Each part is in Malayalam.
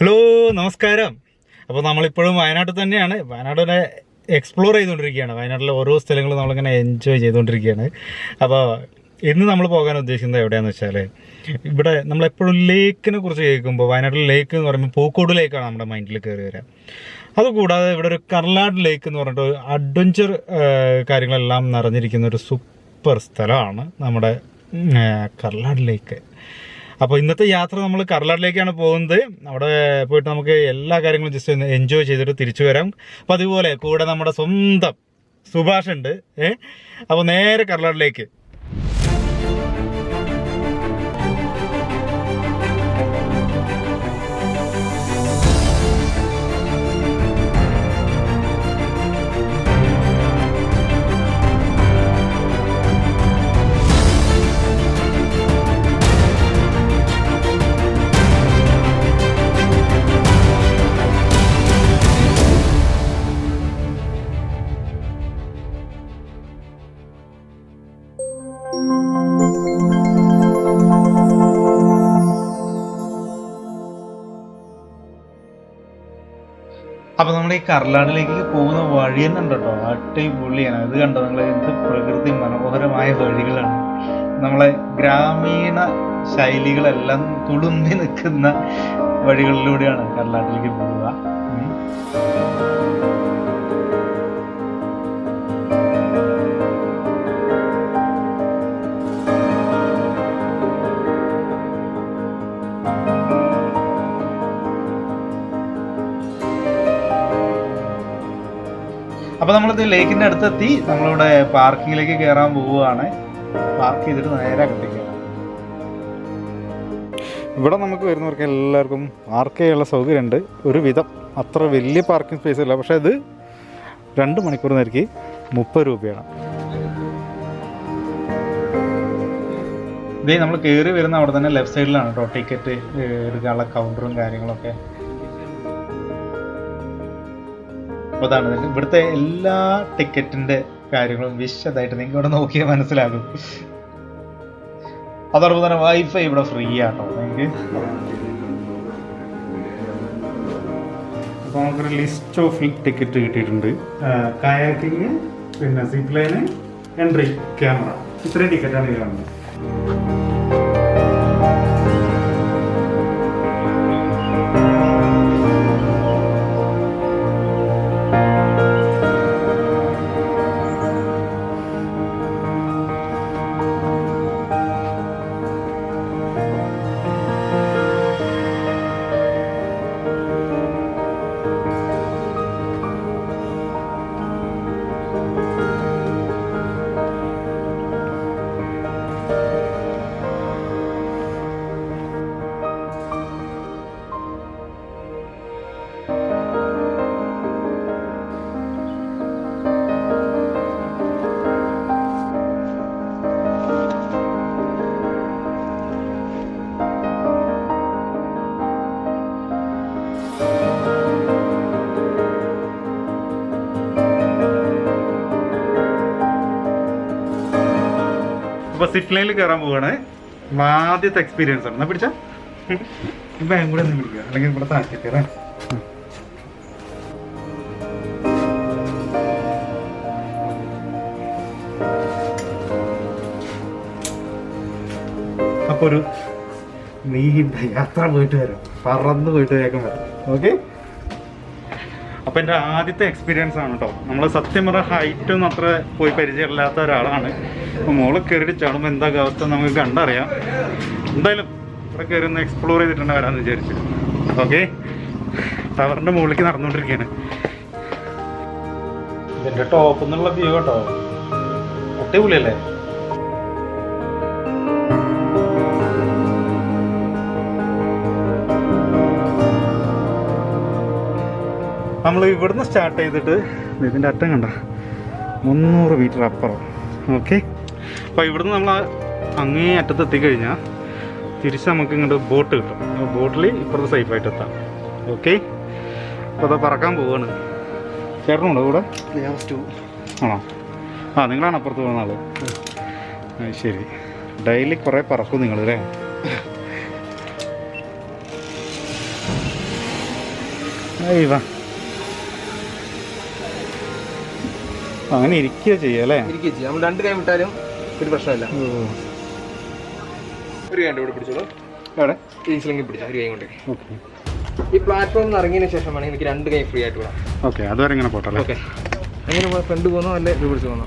ഹലോ നമസ്കാരം. അപ്പോൾ നമ്മളിപ്പോഴും വയനാട്ടിൽ തന്നെയാണ്. വയനാടിനെ എക്സ്പ്ലോർ ചെയ്തുകൊണ്ടിരിക്കുകയാണ്. വയനാട്ടിലെ ഓരോ സ്ഥലങ്ങളും നമ്മളിങ്ങനെ എൻജോയ് ചെയ്തുകൊണ്ടിരിക്കുകയാണ്. അപ്പോൾ ഇന്ന് നമ്മൾ പോകാൻ ഉദ്ദേശിക്കുന്നത് എവിടെയാണെന്ന് വെച്ചാൽ ഇവിടെ നമ്മളെപ്പോഴും ലേക്കിനെ കുറിച്ച് കേൾക്കുമ്പോൾ വയനാട്ടിലെ ലേക്ക് എന്ന് പറയുമ്പോൾ പൂക്കോട് ലേക്കാണ് നമ്മുടെ മൈൻഡിൽ കയറി വരിക അതുകൂടാതെ ഇവിടെ ഒരു കർലാട് ലേക്ക് എന്ന് പറഞ്ഞിട്ട് അഡ്വഞ്ചർ കാര്യങ്ങളെല്ലാം നിറഞ്ഞിരിക്കുന്ന ഒരു സൂപ്പർ സ്ഥലമാണ് നമ്മുടെ കർലാട് ലേക്ക് അപ്പോൾ ഇന്നത്തെ യാത്ര നമ്മൾ കർലാട്ടിലേക്കാണ് പോകുന്നത്. അവിടെ പോയിട്ട് നമുക്ക് എല്ലാ കാര്യങ്ങളും ജസ്റ്റ് ഒന്ന് എൻജോയ് ചെയ്തിട്ട് തിരിച്ചു വരാം. അപ്പോൾ അതുപോലെ കൂടെ നമ്മുടെ സ്വന്തം സുഭാഷ് ഉണ്ട് ഏഹ് അപ്പോൾ നേരെ കർലാട്ടിലേക്ക് ഈ കർലാടിലേക്ക് പോകുന്ന വഴി തന്നെ ഉണ്ട് കേട്ടോ. അടിപൊളിയാണ്. അത് കണ്ടോ നിങ്ങൾ എന്ത് പ്രകൃതി മനോഹരമായ വഴികളാണ്. നമ്മളെ ഗ്രാമീണ ശൈലികളെല്ലാം തുളുമ്പി നിൽക്കുന്ന വഴികളിലൂടെയാണ് കർലാട്ടിലേക്ക് പോവുക. ഉം. അപ്പൊ നമ്മളിത് ലേക്കിന്റെ അടുത്തെത്തി. നമ്മളിവിടെ പാർക്കിങ്ങിലേക്ക് കയറാൻ പോവുകയാണ്. പാർക്ക് ചെയ്തിട്ട് നേരെ അകത്തേക്ക് ഇവിടെ നമുക്ക് വരുന്നവർക്ക് എല്ലാവർക്കും പാർക്ക് ചെയ്യാനുള്ള സൗകര്യമുണ്ട്. ഒരു വിധം അത്ര വലിയ പാർക്കിംഗ് സ്പേസ് ഇല്ല. പക്ഷെ അത് രണ്ട് മണിക്കൂർ നേരക്ക് മുപ്പത് രൂപയാണ്. ഇതേ നമ്മൾ കയറി വരുന്ന അവിടെ തന്നെ ലെഫ്റ്റ് സൈഡിലാണ് കേട്ടോ ടിക്കറ്റ് എടുക്കാനുള്ള കൗണ്ടറും കാര്യങ്ങളൊക്കെ. ഇതിന്റെ ഇവിടുത്തെ എല്ലാ ടിക്കറ്റിന്റെ കാര്യങ്ങളും വിശദമായിട്ട് നിങ്ങൾക്ക് ഇവിടെ നോക്കിയാൽ മനസ്സിലാകും. അതോടൊപ്പം തന്നെ വൈഫൈ ഇവിടെ ഫ്രീ ആട്ടോ. നിങ്ങൾക്ക് അപ്പോൾ നമുക്കൊരു ലിസ്റ്റ് ഓഫ് ടിക്കറ്റ് കിട്ടിയിട്ടുണ്ട്. കയാക്കിങ് പിന്നെ സിപ്ലൈന് എൻട്രി ക്യാമറ ഇത്രയും ടിക്കറ്റാണ് ഈ കാണുന്നത്. അപ്പൊ ലൈനിൽ കയറാൻ പോവാണ്. ആദ്യത്തെ എക്സ്പീരിയൻസ് ആണ്. എന്നാ പിടിച്ച? ബാങ്ക് കൂടെ ഒന്ന് പിടിക്കുക അല്ലെങ്കിൽ ഇവിടെ താഴ്ത്തി കയറാം അപ്പൊ ഒരു നീ യാത്ര പോയിട്ട് വരാം. പറന്ന് പോയിട്ട് വേഗം വരാം. ഓക്കെ? അപ്പൊ എന്റെ ആദ്യത്തെ എക്സ്പീരിയൻസ് ആണ് കേട്ടോ നമ്മൾ സത്യം പറഞ്ഞ ഹൈറ്റ് ഒന്നും അത്ര പോയി പരിചയമില്ലാത്ത ഒരാളാണ്. അപ്പം മോൾ കയറിയിട്ട് ചാടുമ്പോൾ എന്താ അവസ്ഥ നമുക്ക് കണ്ടറിയാം. എന്തായാലും ഇവിടെ കയറി ഒന്ന് എക്സ്പ്ലോർ ചെയ്തിട്ടുണ്ട് വരാമെന്ന് വിചാരിച്ചു. ഓക്കെ ടവറിന്റെ മുകളിലേക്ക് നടന്നുകൊണ്ടിരിക്കുകയാണ്. ഇതിന്റെ ടോപ്പ് എന്നുള്ള വ്യൂ കേട്ടോ അടിപൊളിയല്ലേ? നമ്മൾ ഇവിടുന്ന് സ്റ്റാർട്ട് ചെയ്തിട്ട് ഇതിന്റെ അറ്റം കണ്ട മുന്നൂറ് മീറ്റർ അപ്പുറം. ഓക്കെ അപ്പോൾ ഇവിടുന്ന് നമ്മൾ അങ്ങേ അറ്റത്ത് എത്തിക്കഴിഞ്ഞാൽ തിരിച്ച് നമുക്ക് ഇങ്ങോട്ട് ബോട്ട് കിട്ടും. ബോട്ടിൽ ഇപ്പുറത്ത് സേഫായിട്ട് എത്താം. ഓക്കെ അപ്പോൾ അത് പറക്കാൻ പോവാണ്. ചേട്ടനുണ്ടോ കൂടെ ആണോ? ആ നിങ്ങളാണ് അപ്പുറത്ത് പോകുന്ന ആൾ. ശരി. ഡെയിലി കുറേ പറക്കും നിങ്ങൾ അല്ലേ വാ അങ്ങനെ ഇരിക്കുക ചെയ്യല്ലേ ഇരിക്കുകയും ചെയ്യാം. നമ്മൾ രണ്ട് കൈ വിട്ടാലും ഒരു പ്രശ്നമില്ല. ഒരു കൈ ഇവിടെ പിടിച്ചോളൂ. എവിടെ? ഈ സ്ലിംഗിൽ പിടിച്ചാൽ ഒരു കൈ കൊണ്ട്. ഓക്കെ. ഈ പ്ലാറ്റ്ഫോമിൽ നിന്ന് ഇറങ്ങിയതിന് ശേഷം വേണമെങ്കിൽ എനിക്ക് രണ്ട് കൈ ഫ്രീ ആയിട്ട് വിടാം. ഓക്കെ അതുവരെ ഇങ്ങനെ പോട്ടെ അല്ലേ? ഓക്കെ. എങ്ങനെ ഫ്രണ്ട് പോകുന്നോ അല്ലെ ഇത് പിടിച്ച് പോകുന്നോ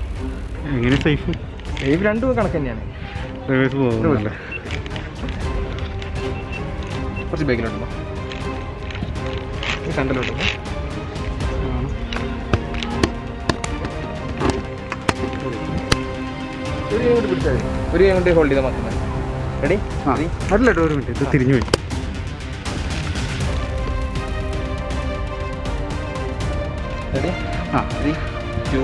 എങ്ങനെ സേഫ് സേഫ് രണ്ടും കണക്ക് തന്നെയാണ്. റിവേഴ്സ് പോകുന്നല്ലേ കുറച്ച് ബാക്കിലോട്ടുണ്ടോ ഈ ഒരു കൈ കൊണ്ട് പിടിച്ചാൽ ഒരു കൈ കൊണ്ട് ഹോൾഡ് ചെയ്താൽ മാത്രം മതി റെഡി അല്ല ഒരു മിനിറ്റ് ഇത് തിരിഞ്ഞു പോയി റെഡി ആ. ത്രീ ടു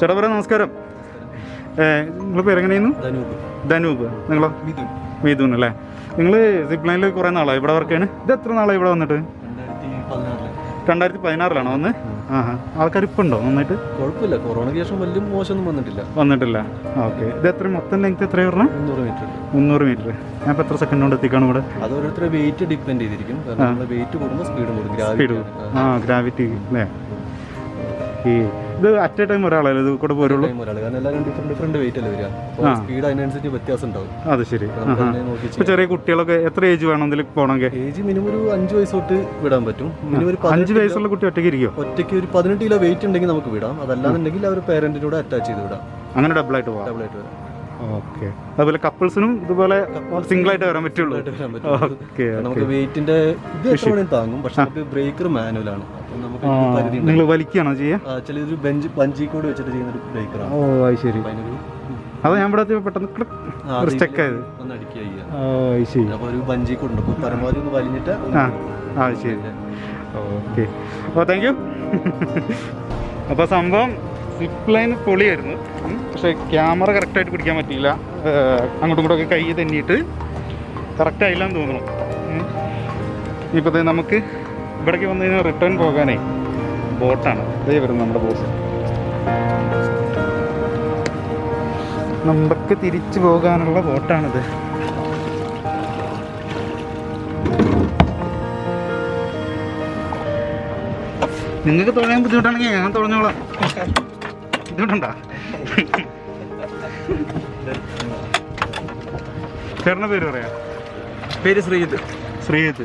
ചേട്ടാ പറയാം നമസ്കാരം. നിങ്ങൾ പേര് എങ്ങനെയായിരുന്നു ധനൂപ്. നിങ്ങളോ? മിഥുൻ. അല്ലേ? നിങ്ങൾ സിപ്പ് ലൈനിൽ കുറേ നാളായി? ഇവിടെ വർക്ക് ചെയ്യണേ? ഇത് എത്ര നാളായി ഇവിടെ വന്നിട്ട്? രണ്ടായിരത്തി പതിനാറിലാണോ വന്ന്? ആ ആൾക്കാർ ഇപ്പം ഉണ്ടോ നന്നായിട്ട് കുഴപ്പമില്ല. കൊറോണയ്ക്ക് ശേഷം വലിയ മോശമൊന്നും വന്നിട്ടില്ല. വന്നിട്ടില്ല. ഓക്കെ. ഇത് എത്ര മൊത്തം ലെങ്ത് എത്രയാണ് പറഞ്ഞത് മുന്നൂറ് മീറ്റർ മുന്നൂറ് മീറ്റർ ഞാൻ ഇപ്പോൾ എത്ര സെക്കൻഡ് കൊണ്ട് എത്തിക്കാണ് ഇവിടെ? അത് ഓരോരുത്തര വെയിറ്റ് ഡിപ്പെൻഡ് ചെയ്തിരിക്കും. കാരണം വെയിറ്റ് കൂടുമ്പോൾ സ്പീഡ് കൂടും. സ്പീഡ് ഗ്രാവിറ്റി ആ ഗ്രാവിറ്റി അല്ലേ? ഈ ഇത് അറ്റ് എ ടൈം ഒരാളല്ലേ? ഇത് കൂടെ പോരുള്ളൂ? സ്പീഡ് അതിനനുസരിച്ച് വ്യത്യാസം ഉണ്ടാവും അത് ശരി. ചെറിയ കുട്ടികളൊക്കെ എത്ര ഏജ് വേണം ഇതിൽ പോകണമെങ്കിൽ ഏജ് മിനിമം ഒരു അഞ്ച് വയസ്സ് തൊട്ട് വിടാൻ പറ്റും. മിനിമം ഒരു അഞ്ച് വയസ്സുള്ള കുട്ടി ഒറ്റയ്ക്ക് ഇരിക്കും ഒറ്റയ്ക്ക് ഒരു പതിനെട്ട് കിലോ വെയിറ്റ് ഉണ്ടെങ്കിൽ നമുക്ക് വിടാം. അതല്ലാന്നുണ്ടെങ്കിൽ അവർ പേരന്റിനോട് അറ്റാച്ച് ചെയ്ത് വിടാം. അങ്ങനെ ഡബിൾ ആയിട്ട് പോകാം ഡബിൾ ആയിട്ട് വരാം. ഓക്കെ. അതുപോലെ കപ്പിൾസിനും ഇതുപോലെ സിംഗിൾ ആയിട്ട് വരാൻ പറ്റുള്ളൂ. ഓക്കെ നമുക്ക് വെയിറ്റിന്റെ ഇത് എത്ര വേണേലും താങ്ങും പക്ഷെ നമുക്ക് ബ്രേക്കർ മാനുവൽ ആണ്. നിങ്ങൾ വലിക്കുകയാണോ ചെയ്യാ ആക്ച്വലി ഒരു ബെഞ്ച് പഞ്ചി വെച്ചിട്ട് ചെയ്യുന്ന ഒരു ഓ അത് ശരി. ഞാൻ ഇവിടെ പെട്ടെന്ന് ആയത്. ഒന്ന് അടിക്കുക ഓ ശരി. അപ്പോൾ ഒരു പഞ്ചി പരമാവധി ഒന്ന് വലിഞ്ഞിട്ട് ആ ആ ശരി. ഓക്കെ. ഓ താങ്ക് യു അപ്പോൾ സംഭവം സിപ്പ് ലൈൻ പൊളിയായിരുന്നു. പക്ഷേ ക്യാമറ കറക്റ്റായിട്ട് പിടിക്കാൻ പറ്റിയില്ല. അങ്ങോട്ടും ഇങ്ങോട്ടും ഒക്കെ കൈ തന്നിയിട്ട് കറക്റ്റായില്ല എന്ന് തോന്നുന്നു. ഇപ്പോൾ നമുക്ക് ഇവിടേക്ക് വന്നു കഴിഞ്ഞാൽ റിട്ടേൺ പോകാനേ ബോട്ടാണ്. ഇതേ വരുന്നു നമ്മുടെ ബോസ് നമുക്ക് തിരിച്ചു പോകാനുള്ള ബോട്ടാണിത്. നിങ്ങൾക്ക് തുഴയാൻ ബുദ്ധിമുട്ടാണെങ്കിൽ ഞാൻ തുഴഞ്ഞോളാം. ബുദ്ധിമുട്ടുണ്ടോ ചേട്ടന്റെ പേര് പറയാ. പേര് ശ്രീജിത്ത്. ശ്രീജിത്ത്.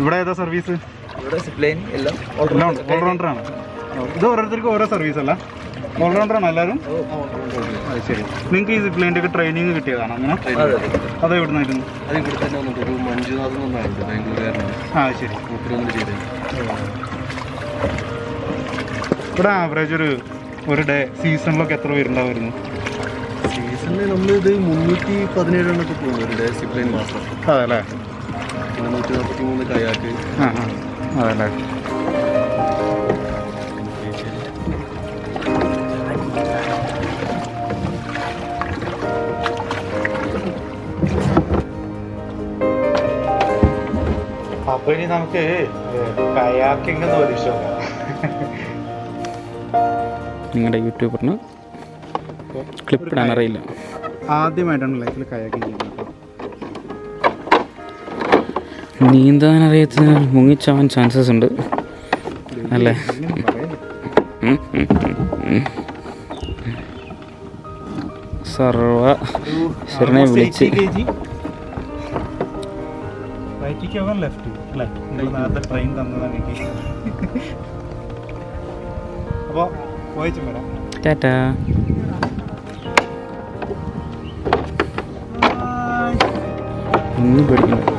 ഇവിടെ ഏതാ സർവീസ്? ഇവിടെ സിപ്ലൈൻ എല്ലാം ഓൾറൗണ്ടറാണ് ഇത് ഓരോരുത്തർക്കും ഓരോ സർവീസ് അല്ല. ഓൾറൗണ്ടറാണ് എല്ലാവരും? അത് ശരി. നിങ്ങൾക്ക് ഈ സിപ്ലൈന്റെ ഒക്കെ ട്രെയിനിങ് കിട്ടിയതാണ് അങ്ങനെ? അത് എവിടെ നിന്നായിരുന്നു അത് ഇവിടെ തന്നെ വന്നിട്ട് ഒരു മഞ്ജുനാഥ് എന്നാണ് ബാംഗ്ലൂരുകാരനാണ്. ആ ശരി. മൂപ്പര് വന്ന് ചെയ്തത് ഇവിടെ ആവറേജ് ഒരു ഒരു ഡേ സീസണിലൊക്കെ എത്ര പേരുണ്ടാവുമായിരുന്നു സീസണിൽ നമ്മൾ ഇത് മുന്നൂറ്റി പതിനേഴ് എണ്ണൊക്കെ പോകുന്നു ഒരു ഡേ സിപ്ലൈൻ മാസം അതെ അല്ലേ പിന്നെ നൂറ്റി നാൽപ്പത്തി മൂന്ന് കയാക്ക്. ആ ആ. അതെ അല്ലേ അപ്പൊ ഇനി നമുക്ക് കയാക്കിംഗ് എന്ന് പരീക്ഷ നിങ്ങളുടെ യൂട്യൂബറിന് ക്ലിപ്പ് ഇടാൻ അറിയില്ല ആദ്യമായിട്ടാണ് ലൈഫിൽ കയാക്കിങ് ചെയ്യുന്നത്. നീന്താൻ അറിയാത്തതിനാൽ മുങ്ങിച്ചാവാൻ ചാൻസസ് ഉണ്ട് അല്ലേ. സർവ Almost വിളിച്ച് 80 kg. Right ക്ക് പോകാൻ left അല്ലേ? നിങ്ങൾ തന്നതാണ് എനിക്ക്. അപ്പൊ പോയിച്ചും വരാം ടാറ്റാ. ഇനി പേടിക്കണം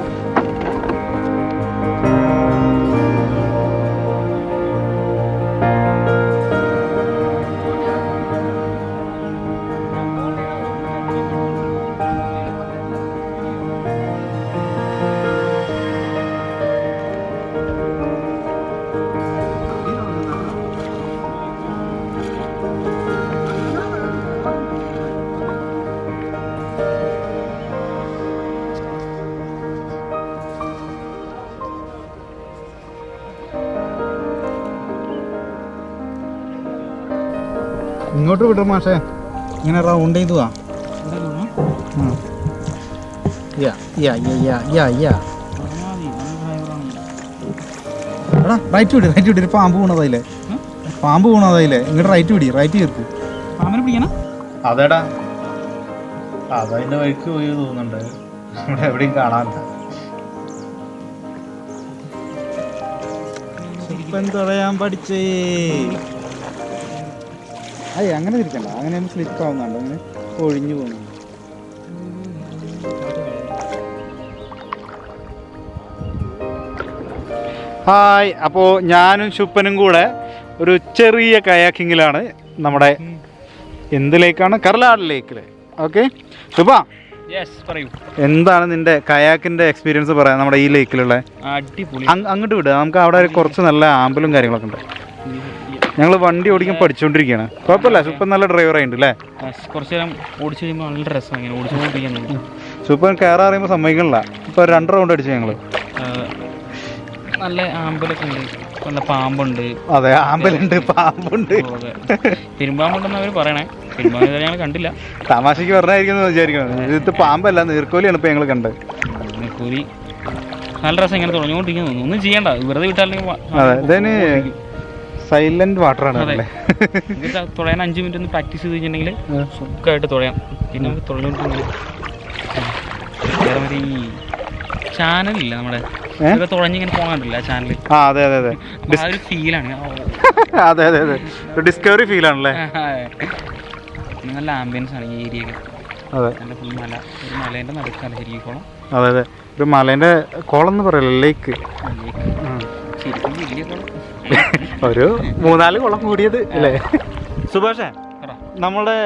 ഇങ്ങോട്ട് വിടും മാഷേ. ഇങ്ങനെ റൗണ്ട് ചെയ്തു വാ യാ യാ യാ യാ യാ യാ. എടാ റൈറ്റ് വിടി റൈറ്റ് വിടി. ഒരു പാമ്പ് പോണതായില്ലേ പാമ്പ് പോണതായില്ലേ ഇങ്ങോട്ട് റൈറ്റ് വിടി റൈറ്റ് ചേർക്ക് പാമ്പിനെ പിടിക്കണം അതേടാ. അതതിന്റെ വഴിക്ക് പോയി തോന്നുന്നുണ്ട്. ഇവിടെ എവിടെയും കാണാനില്ല. ഇപ്പം തുഴയാൻ പഠിച്ചേ? അയ്യ അങ്ങനെ തിരിക്കണ്ട അങ്ങനെ സ്ലിപ്പ് ആവുന്നുണ്ട് അങ്ങനെ ഒഴിഞ്ഞു പോകുന്നു. ഹായ്. അപ്പോൾ ഞാനും ശുപ്പനും കൂടെ ഒരു ചെറിയ കയാക്കിങ്ങിലാണ് നമ്മുടെ എന്ത് ലേക്കാണ് കർലാട് ലേക്കിൽ ഓക്കെ? ശുഭ. യെസ് പറയൂ. എന്താണ് നിന്റെ കയാക്കിന്റെ എക്സ്പീരിയൻസ് പറയാം നമ്മുടെ ഈ ലേക്കിലുള്ള? അടിപൊളി. അങ്ങോട്ട് വിടുക നമുക്ക് അവിടെ കുറച്ച് നല്ല ആമ്പലും കാര്യങ്ങളൊക്കെ ഉണ്ട്. ഞങ്ങൾ വണ്ടി ഓടിക്കാൻ പഠിച്ചുകൊണ്ടിരിക്കുകയാണ് കുഴപ്പമില്ല സൂപ്പർ നല്ല ഡ്രൈവർ ആയിട്ടുണ്ട് അല്ലേ കുറച്ച് നേരം ഓടിച്ചു കഴിയുമ്പോൾ നല്ല രസമാണ് ഇങ്ങനെ ഓടിച്ചുകൊണ്ടിരിക്കാൻ തോന്നുന്നു സൂപ്പർ കയറാൻ അറിയുമ്പോൾ സമ്മതിക്കണില്ല. ഇപ്പോൾ രണ്ട് റൗണ്ട് അടിച്ചു ഞങ്ങൾ നല്ല ആമ്പലൊക്കെ ഉണ്ട്. നല്ല പാമ്പുണ്ട്. അതെ ആമ്പലുണ്ട് പാമ്പുണ്ട്. പെരുമ്പാമ്പുണ്ടെന്ന് അവർ പറയണേ. പെരുമ്പാമ്പ് ഞങ്ങൾ കണ്ടില്ല. തമാശക്ക് പറഞ്ഞായിരിക്കും വിചാരിക്കണം ഇത് പാമ്പല്ല നീർക്കോലിയാണ് ഇപ്പോൾ ഞങ്ങൾ കണ്ടത്. നീർക്കോലി. നല്ല രസം ഇങ്ങനെ തുടങ്ങിക്കൊണ്ടിരിക്കുന്നു ഒന്നും ചെയ്യണ്ട. വെറുതെ വിട്ടാലും അതെ സൈലന്റ് വാട്ടർ ആണ്. അല്ലേ? തുഴയാൻ അഞ്ച് മിനിറ്റ് ഒന്ന് പ്രാക്ടീസ് ചെയ്ത് കഴിഞ്ഞിട്ടുണ്ടെങ്കിൽ സുഖമായിട്ട് തുഴയാം പിന്നെ നമുക്ക് തുഴഞ്ഞുകൊണ്ടിരിക്കുന്നത് ഈ ചാനലില്ല നമ്മുടെ. തുഴഞ്ഞിങ്ങനെ പോകാണ്ടില്ല ചാനൽ ആ അതെ അതെ അതെ. ആ ഒരു ഫീലാണ് അതെ അതെ അതെ. ഒരു ഡിസ്കവറി ഫീൽ ആണല്ലേ? നല്ല ആംബിയൻസ് ആണ് ഈ ഏരിയ ഒക്കെ. അതെ. നല്ല ഫുൾ മല. ഒരു മലേന്റെ നടുക്കാണ് ശരിക്കും അതെ അതെ. ഒരു മലേന്റെ കോളം എന്ന് പറയല്ലോ ലേക്ക് ഒരു മൂന്നാൽ കുളം കൂടിയത് അല്ലേ? സുഭാഷേ നമ്മുടെ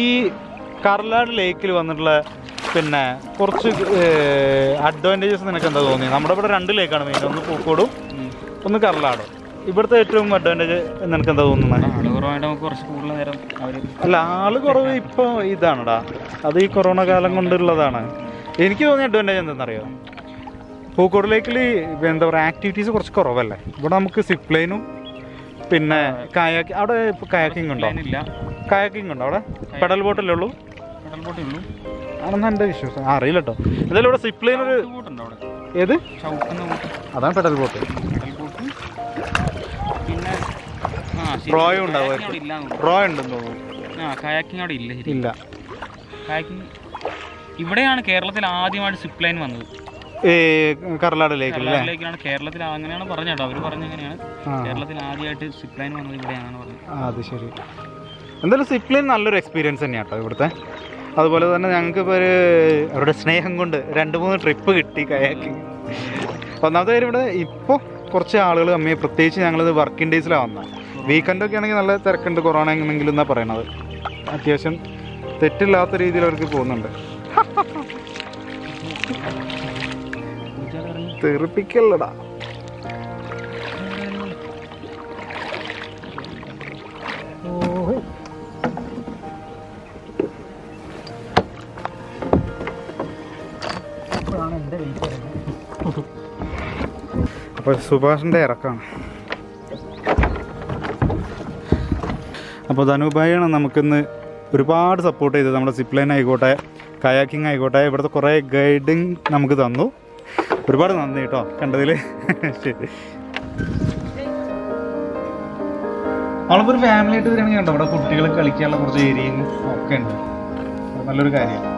ഈ കർലാട് ലേക്കിൽ വന്നിട്ടുള്ള പിന്നെ കുറച്ച് അഡ്വാന്റേജസ് നിനക്ക് എന്താ തോന്നി നമ്മുടെ ഇവിടെ രണ്ട് ലേക്കാണ് മെയിൻ ഒന്ന് പൂക്കോടും ഒന്ന് കർലാടും. ഇവിടുത്തെ ഏറ്റവും അഡ്വാന്റേജ് നിനക്ക് എന്താ തോന്നുന്നത് ആൾ കുറവായിട്ട് നമുക്ക് കുറച്ച് കൂടുതൽ നേരം അല്ല ആൾ കുറവ് ഇപ്പോൾ ഇതാണടാ. അത് ഈ കൊറോണ കാലം കൊണ്ടുള്ളതാണ്. എനിക്ക് തോന്നിയ അഡ്വാന്റേജ് എന്താണെന്നറിയോ പൂക്കോട് ലേക്കിൽ എന്താ പറയുക ആക്ടിവിറ്റീസ് കുറച്ച് കുറവല്ലേ? ഇവിടെ നമുക്ക് സിപ്പ് ലൈനും പിന്നെ കായാക്കി അവിടെ കയാക്കിംഗ് ഉണ്ടോ? കയാക്കിംഗ് ഉണ്ടോ അവിടെ? പെഡൽ ബോട്ടല്ലേ ഉള്ളൂ? പെഡൽ ബോട്ടേ ഉള്ളൂ. ആണെന്ന് എന്റെ വിശ്വാസം. അറിയില്ല കേട്ടോ എന്തായാലും ഇവിടെ സിപ്പ് ലൈൻ ഒരു ഏത്? അതാണ് പെഡൽ ബോട്ട് പിന്നെ റോയ് ഉണ്ടാവും റോയ് ഉണ്ടെന്ന് തോന്നുന്നു. ഇല്ല ഇവിടെയാണ് കേരളത്തിൽ ആദ്യമായിട്ട് സിപ്പ് ലൈൻ വന്നത്. ഏ കർലാട് ലേക്കിൽ അല്ലേ? കേരളത്തിലേക്കാണ് കേരളത്തിൽ അങ്ങനെയാണ് പറഞ്ഞത് കേട്ടോ. അവർ പറഞ്ഞ എങ്ങനെയാണ് കേരളത്തിൽ ആദ്യമായിട്ട് സിപ്പ് ലൈൻ വന്നത് ഇവിടെയാണെന്ന് പറഞ്ഞത്. ആ, അത് ശരി. എന്തായാലും സിപ്പ് ലൈൻ നല്ലൊരു എക്സ്പീരിയൻസ് തന്നെയാണ് കേട്ടോ ഇവിടുത്തെ. അതുപോലെ തന്നെ ഞങ്ങൾക്ക് ഇപ്പോൾ ഒരു അവരുടെ സ്നേഹം കൊണ്ട് രണ്ട് മൂന്ന് ട്രിപ്പ് കിട്ടി കയാക്കി. ഒന്നാമത്തെ കാര്യം ഇവിടെ ഇപ്പോൾ കുറച്ച് ആളുകൾ കമ്മി പ്രത്യേകിച്ച് ഞങ്ങളിത് വർക്കിംഗ് ഡേയ്സിലാണ് വന്നത് വീക്കെൻഡൊക്കെ ആണെങ്കിൽ നല്ല തിരക്കുണ്ട് കൊറോണ എങ്ങനെങ്കിലും എന്നാണ് പറയണത്. അത്യാവശ്യം തെറ്റില്ലാത്ത രീതിയിൽ അവർക്ക് പോകുന്നുണ്ട്. തെറിപ്പിക്കല്ലടാ. അപ്പോൾ സുഭാഷിന്റെ ഇറക്കാണ്. അപ്പോൾ ധനുഭായിയാണ് നമുക്കിന്ന് ഒരുപാട് സപ്പോർട്ട് ചെയ്തത്. നമ്മുടെ സിപ്ലൈൻ ലൈൻ ആയിക്കോട്ടെ കയാക്കിംഗ് ആയിക്കോട്ടെ ഇവിടുത്തെ കുറേ ഗൈഡിങ് നമുക്ക് തന്നു. ഒരുപാട് നന്ദി കേട്ടോ കണ്ടതിൽ ശരി. നമ്മളിപ്പോൾ ഒരു ഫാമിലി ആയിട്ട് വരികയാണെങ്കിൽ കണ്ടോ? ഇവിടെ കുട്ടികൾ കളിക്കാനുള്ള കുറച്ച് ഏരിയയും ഒക്കെ ഉണ്ട്. നല്ലൊരു കാര്യമാണ്.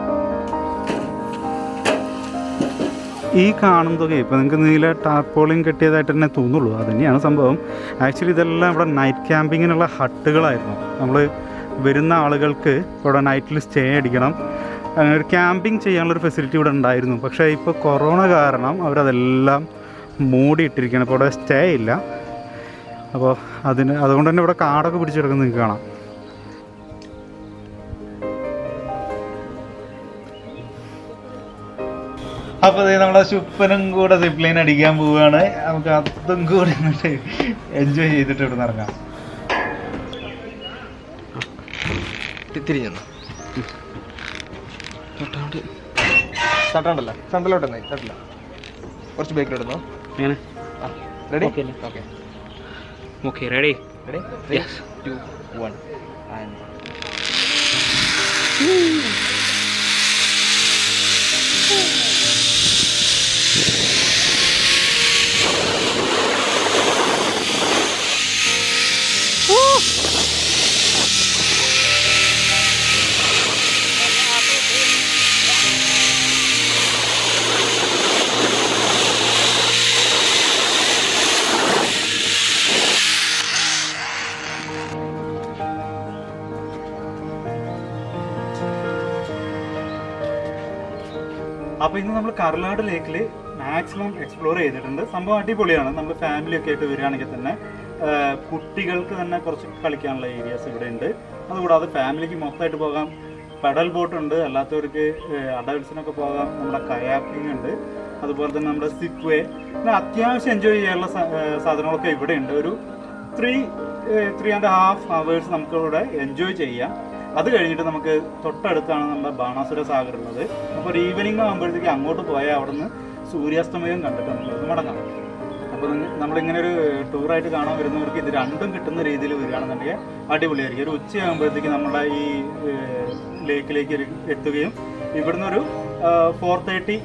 ഈ കാണുന്നതൊക്കെ ഇപ്പോൾ നിങ്ങൾക്ക് നീല ടാർപോളിയും കെട്ടിയതായിട്ട് തന്നെ തോന്നുള്ളൂ. അത് തന്നെയാണ് സംഭവം. ആക്ച്വലി ഇതെല്ലാം ഇവിടെ നൈറ്റ് ക്യാമ്പിങ്ങിനുള്ള ഹട്ടുകളായിരുന്നു. നമ്മൾ വരുന്ന ആളുകൾക്ക് ഇവിടെ നൈറ്റിൽ സ്റ്റേ അടിക്കണം. അങ്ങനെ ഒരു ക്യാമ്പിങ് ചെയ്യാനുള്ളൊരു ഫെസിലിറ്റി ഇവിടെ ഉണ്ടായിരുന്നു. പക്ഷേ ഇപ്പോൾ കൊറോണ കാരണം അവരതെല്ലാം മൂടിയിട്ടിരിക്കുകയാണ്. ഇപ്പോൾ അവിടെ സ്റ്റേ ഇല്ല. അപ്പോൾ അതിന് അതുകൊണ്ട് തന്നെ ഇവിടെ കാടൊക്കെ പിടിച്ചെടുക്കുന്ന നിങ്ങൾക്ക് കാണാം. അപ്പോൾ നമ്മളെ ശുപ്പനും കൂടെ സിപ്ലൈൻ ലൈൻ അടിക്കാൻ പോവുകയാണ്. നമുക്ക് അതും കൂടെ എന്നിട്ട് എൻജോയ് ചെയ്തിട്ട് ഇവിടെ ഇറങ്ങാം. തിരിഞ്ഞു തട്ടണ്ടല്ലോ ഫ്രണ്ടിലോട്ട് എന്നായി തട്ടില്ല കുറച്ച് ബേക്കിലിടുന്നു അങ്ങനെ ready okay okay. Ready ready three two one and അപ്പൊ ഇന്ന് നമ്മൾ കർലാട് ലേക്കിൽ മാക്സിമം എക്സ്പ്ലോർ ചെയ്തിട്ടുണ്ട്. സംഭവം അടിപൊളിയാണ്. നമ്മൾ ഫാമിലി ഒക്കെ ആയിട്ട് വരികയാണെങ്കിൽ തന്നെ കുട്ടികൾക്ക് തന്നെ കുറച്ച് കളിക്കാനുള്ള ഏരിയാസ് ഇവിടെ ഉണ്ട്. അതുകൂടാതെ ഫാമിലിക്ക് മൊത്തമായിട്ട് പോകാം. പെഡൽ ബോട്ട് ഉണ്ട്. അല്ലാത്തവർക്ക് അഡൾട്ട്സിനൊക്കെ പോകാം. നമ്മുടെ കയാക്കിംഗ് ഉണ്ട്. അതുപോലെ തന്നെ നമ്മുടെ സിക്വേ പിന്നെ അത്യാവശ്യം എൻജോയ് ചെയ്യാനുള്ള സാധനങ്ങളൊക്കെ ഇവിടെ ഉണ്ട്. ഒരു three three and half hours നമുക്കിവിടെ എൻജോയ് ചെയ്യാം. അത് കഴിഞ്ഞിട്ട് നമുക്ക് തൊട്ടടുത്താണ് നമ്മുടെ ബാണാസുര സാഗർ ഉള്ളത് അപ്പോൾ ഒരു ഈവനിങ് ആകുമ്പോഴത്തേക്ക് അങ്ങോട്ട് പോയാൽ അവിടെ നിന്ന് സൂര്യാസ്തമയം കണ്ടിട്ട് നമുക്ക് മടങ്ങാം. അപ്പോൾ നമ്മളിങ്ങനെ ഒരു ടൂറായിട്ട് കാണാൻ വരുന്നവർക്ക് ഇത് രണ്ടും കിട്ടുന്ന രീതിയിൽ വരികയാണെന്നുണ്ടെങ്കിൽ അടിപൊളിയായിരിക്കും. ഒരു ഉച്ചയാകുമ്പോഴത്തേക്ക് നമ്മുടെ ഈ ലേക്കിലേക്ക് എത്തുകയും ഇവിടുന്ന് ഒരു four thirty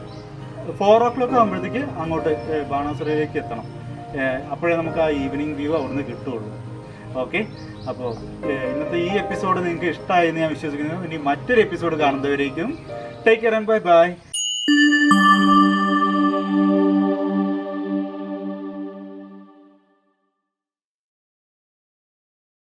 four o'clock ആകുമ്പോഴത്തേക്ക് അങ്ങോട്ട് ബാണാസുരയിലേക്ക് എത്തണം. അപ്പോഴേ നമുക്ക് ആ ഈവനിങ് വ്യൂ അവിടുന്ന് കിട്ടുള്ളൂ ഓക്കെ? അപ്പോൾ ഇന്നത്തെ ഈ എപ്പിസോഡ് നിങ്ങൾക്ക് ഇഷ്ടമായി എന്ന് ഞാൻ വിശ്വസിക്കുന്നു. ഇനി മറ്റൊരു episode കാണുന്നവരേക്കും take care and bye bye